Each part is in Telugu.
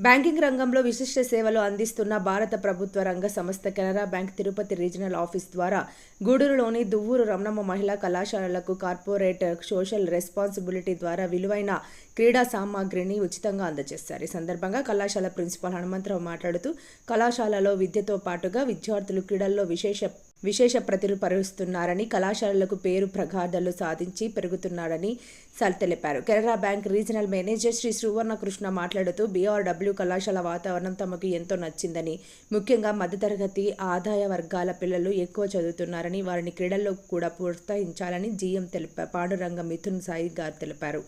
బ్యాంకింగ్ రంగంలో విశిష్ట సేవలు అందిస్తున్న భారత ప్రభుత్వ రంగ సంస్థ Canara bank Tirupati regional office ద్వారా గూడూరులోని దువ్వూరు రమణమ్మ మహిళా కళాశాలలకు కార్పొరేట్ సోషల్ రెస్పాన్సిబిలిటీ ద్వారా విలువైన క్రీడా సామాగ్రిని ఉచితంగా అందజేశారు. ఈ సందర్భంగా కళాశాల ప్రిన్సిపాల్ హనుమంతరావు మాట్లాడుతూ కళాశాలలో విద్యతో పాటుగా విద్యార్థులు క్రీడల్లో విశేష విశేష ప్రతిరూపరుస్తున్నారని కళాశాలలకు పేరు ప్రగాధలు సాధించి పెరుగుతున్నారని సల్ తెలిపారు. Canara bank regional manager Shri Srivarnakrishna మాట్లాడుతూ బీఆర్డబ్ల్యూ కళాశాల వాతావరణం తమకు ఎంతో నచ్చిందని ముఖ్యంగా మధ్యతరగతి ఆదాయ వర్గాల పిల్లలు ఎక్కువ చదువుతున్నారని వారిని క్రీడల్లో కూడా ప్రోత్సహించాలని జీఎం తెలిపారు పాండురంగ మిథున్ సాయి గారు తెలిపారు.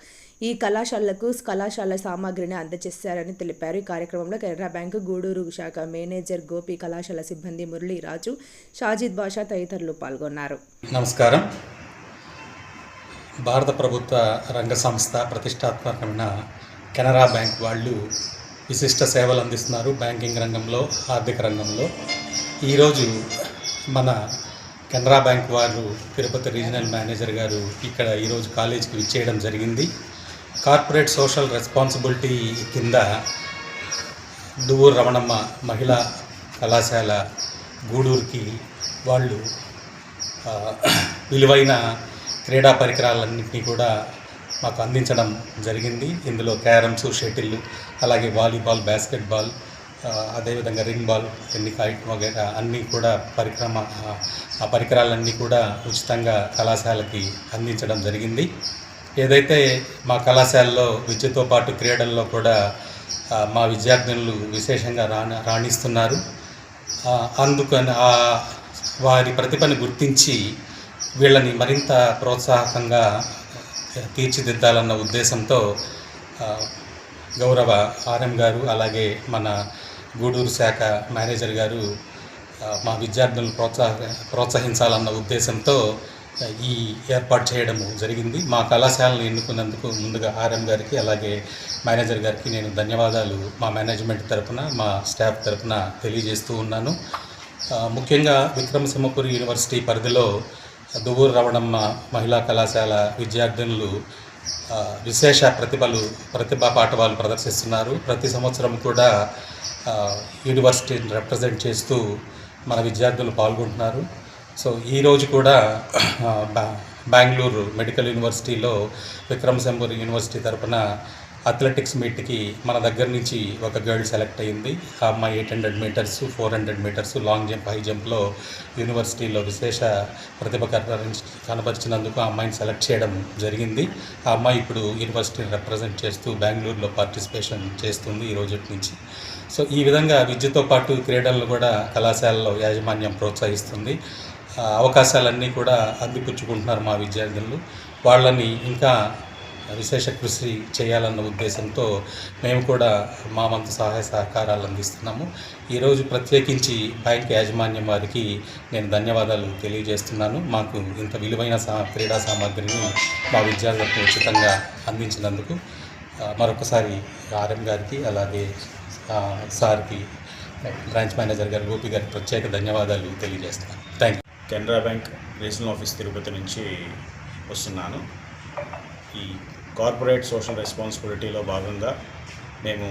ఈ కళాశాలలకు కళాశాల సామాగ్రిని అందజేశారని తెలిపారు. ఈ కార్యక్రమంలో కెనరా బ్యాంకు గూడూరు శాఖ మేనేజర్ గోపి కళాశాల సిబ్బంది మురళీరాజు షాజిద్ బాషా తదితరులు పాల్గొన్నారు. నమస్కారం. భారత ప్రభుత్వ రంగ సంస్థ ప్రతిష్టాత్మకమైన కెనరా బ్యాంక్ వాళ్ళు విశిష్ట సేవలు అందిస్తున్నారు బ్యాంకింగ్ రంగంలో ఆర్థిక రంగంలో. ఈరోజు మన కెనరా బ్యాంక్ వారు తిరుపతి రీజనల్ మేనేజర్ గారు ఇక్కడ ఈరోజు కాలేజీకి విచ్చేయడం జరిగింది. కార్పొరేట్ సోషల్ రెస్పాన్సిబిలిటీ కింద దువ్వూరు రమణమ్మ మహిళా కళాశాల గూడూరుకి వాళ్ళు విలువైన క్రీడా పరికరాలన్నింటినీ కూడా మాకు అందించడం జరిగింది. ఇందులో క్యారమ్స్ షటిల్ అలాగే వాలీబాల్ బాస్కెట్బాల్ అదేవిధంగా రింగ్ బాల్ టెన్నికాయిట్ వగైరా అన్నీ కూడా పరిక్రమ ఆ పరికరాలన్నీ కూడా ఉచితంగా కళాశాలకి అందించడం జరిగింది. ఏదైతే మా కళాశాలలో విద్యతో పాటు క్రీడల్లో కూడా మా విద్యార్థినులు విశేషంగా రాణ రాణిస్తున్నారు. అందుకని వారి ప్రతిభను గుర్తించి వీళ్ళని మరింత ప్రోత్సాహకంగా తీర్చిదిద్దాలన్న ఉద్దేశంతో గౌరవ ఆర్ఎం గారు అలాగే మన గూడూరు శాఖ మేనేజర్ గారు మా విద్యార్థులను ప్రోత్సాహ ప్రోత్సహించాలన్న ఉద్దేశంతో ఈ ఏర్పాటు చేయడము జరిగింది. మా కళాశాలను ఎన్నుకున్నందుకు ముందుగా ఆర్ఎం గారికి అలాగే మేనేజర్ గారికి నేను ధన్యవాదాలు మా మేనేజ్మెంట్ తరపున మా స్టాఫ్ తరపున తెలియజేస్తూ ఉన్నాను. ముఖ్యంగా విక్రమసింహపురి యూనివర్సిటీ పరిధిలో దువ్వూరు రవణమ్మ మహిళా కళాశాల విద్యార్థినులు విశేష ప్రతిభలు ప్రతిభా పాఠవాలు ప్రదర్శిస్తున్నారు. ప్రతి సంవత్సరం కూడా యూనివర్సిటీని రిప్రజెంట్ చేస్తూ మన విద్యార్థులు పాల్గొంటున్నారు. సో ఈరోజు కూడా బెంగళూరు మెడికల్ యూనివర్సిటీలో విక్రమ్ విక్రమసింహపురి యూనివర్సిటీ తరపున అథ్లెటిక్స్ మీట్కి మన దగ్గర నుంచి ఒక గర్ల్ సెలెక్ట్ అయింది. ఆ అమ్మాయి eight hundred metres four hundred metres long jump high జంప్లో యూనివర్సిటీలో విశేష ప్రతిభ కనపరిచినందుకు ఆ అమ్మాయిని సెలెక్ట్ చేయడం జరిగింది. ఆ అమ్మాయి ఇప్పుడు యూనివర్సిటీని రిప్రజెంట్ చేస్తూ బెంగళూరులో పార్టిసిపేషన్ చేస్తుంది ఈ రోజు నుంచి. సో ఈ విధంగా విద్యతో పాటు క్రీడలను కూడా కళాశాలలో యాజమాన్యం ప్రోత్సహిస్తుంది. అవకాశాలన్నీ కూడా అందిపుచ్చుకుంటున్నారు మా విద్యార్థులు. వాళ్ళని ఇంకా విశేష కృషి చేయాలన్న ఉద్దేశంతో మేము కూడా మా వంతు సహాయ సహకారాలు అందిస్తున్నాము. ఈరోజు ప్రత్యేకించి బ్యాంక్ యాజమాన్యం వారికి నేను ధన్యవాదాలు తెలియజేస్తున్నాను. మాకు ఇంత విలువైన సా క్రీడా సామాగ్రిని మా విద్యార్థులకు ఉచితంగా అందించినందుకు మరొకసారి ఆర్ఎం గారికి అలాగే సార్కి బ్రాంచ్ మేనేజర్ గారు గోపి గారికి ప్రత్యేక ధన్యవాదాలు తెలియజేస్తున్నాను. Thank you Canara bank regional office Tirupati నుంచి వస్తున్నాను. ఈ కార్పొరేట్ సోషల్ రెస్పాన్సిబిలిటీలో భాగంగా మేము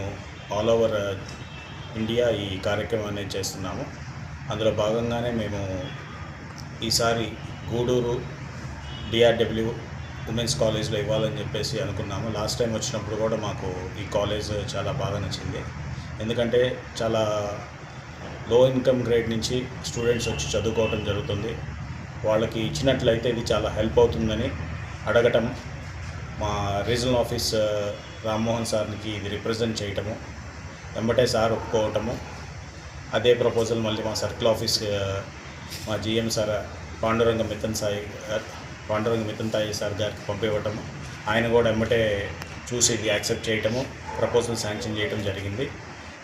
ఆల్ ఓవర్ ఇండియా ఈ కార్యక్రమాన్ని చేస్తున్నాము. అందులో భాగంగానే మేము ఈసారి గూడూరు డిఆర్డబ్ల్యూ ఉమెన్స్ కాలేజ్లో ఇవ్వాలని చెప్పేసి అనుకున్నాము. లాస్ట్ టైం వచ్చినప్పుడు కూడా మాకు ఈ కాలేజ్ చాలా బాగా నచ్చింది. ఎందుకంటే చాలా లో ఇన్కమ్ గ్రేడ్ నుంచి స్టూడెంట్స్ వచ్చి చదువుకోవడం జరుగుతుంది. వాళ్ళకి ఇచ్చినట్లయితే ఇది చాలా హెల్ప్ అవుతుందని అడగటం మా రీజనల్ ఆఫీస్ రామ్మోహన్ సార్కి ఇది రిప్రజెంట్ చేయటము వెంబటే సార్ ఒప్పుకోవటము. అదే ప్రపోజల్ మళ్ళీ మా సర్కిల్ ఆఫీస్ మా జిఎం సార్ పాండురంగ మితన్ సాయి పాండురంగ మితన్ తాయి సార్ గారికి పంపివ్వటము. ఆయన కూడా వెంబటే చూసి ఇది యాక్సెప్ట్ చేయటము ప్రపోజల్ శాంక్షన్ చేయటం జరిగింది.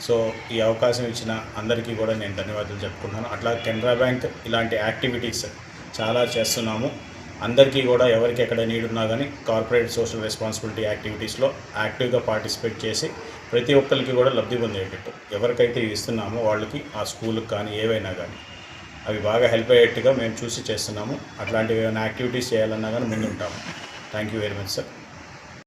సో ఈ అవకాశం ఇచ్చిన అందరికీ కూడా నేను ధన్యవాదాలు చెప్పుకుంటున్నాను. అట్లా కెనరా బ్యాంక్ ఇలాంటి యాక్టివిటీస్ చాలా చేస్తున్నాము. అందరికీ కూడా ఎవరికి ఎక్కడ నీడ్ ఉన్నా కానీ కార్పొరేట్ సోషల్ రెస్పాన్సిబిలిటీ యాక్టివిటీస్లో యాక్టివ్గా పార్టిసిపేట్ చేసి ప్రతి ఒక్కరికి కూడా లబ్ధి పొందేటట్టు ఎవరికైతే ఇస్తున్నామో వాళ్ళకి ఆ స్కూల్కి కానీ ఏవైనా కానీ అవి బాగా హెల్ప్ అయ్యేట్టుగా మేము చూసి చేస్తున్నాము. అట్లాంటివి ఏమైనా యాక్టివిటీస్ చేయాలన్నా కానీ ముందుంటాము. Thank you very much sir